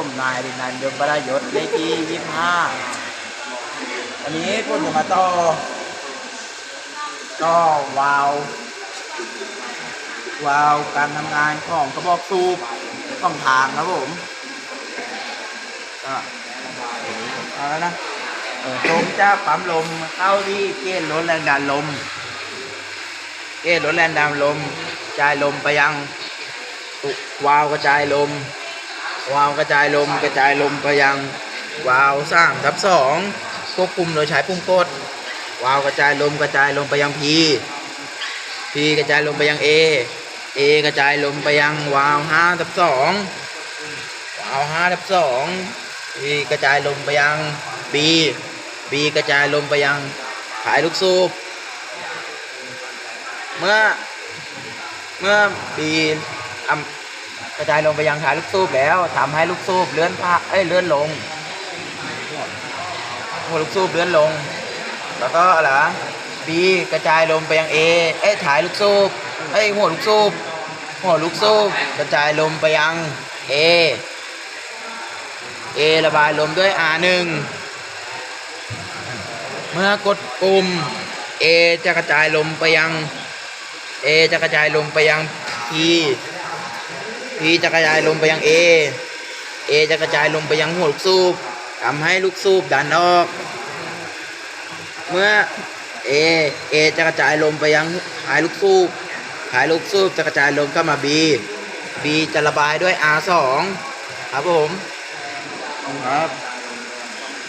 ผมนายดินันยมประยศเลขที่ยี่ห้าอันนี้ผมจะมาต่อต่อวาว วาวการทำงานของกระบอกสูบของทางครับผมก็เอาแล้วนะเออตรงจาปั๊มลมเข้าที่เกณฑ์ลดแรงดันลมเกณฑ์ลดแรงดันลมจ่ายลมไปยังวาวกระจายลม วาล์วกระจายลมกระจายลมไปยังวาล์วสร้างทับสองควบคุมโดยใช้ปุ่มกด วาล์วกระจายลมกระจายลมไปยัง P P กระจายลมไปยัง A A กระจายลมไปยังวาล์วห้าทับสองวาล์วห้าทับสอง P กระจายลมไปยัง B B กระจายลมไปยังขายลูกสูบเมื่อเมื่อ B อำ กระจายลงไปยังท้ายลูกสูบแล้วทำให้ลูกสูบเลื่อนพาเอ้ยเลื่อนลงหัวลูกสูบเลื่อนลง แล้วก็อะไรวะ B กระจายลมไปยัง A เอ้ยท้ายลูกสูบเอ้ยหัวลูกสูบหัวลูกสูบกระจายลมไปยัง A A ระบายลมด้วย R1 เมื่อกดปุ่ม A จะกระจายลมไปยัง A จะกระจายลมไปยัง P P จะกระจายลมไปยัง A A จะกระจายลมไปยังหัวลูกสูบทำให้ลูกสูบดันออก เมื่อ A A จะกระจายลมไปยังหายลูกสูบหายลูกสูบจะกระจายลมเข้ามา B B จะระบายด้วย R2 ครับผมครับ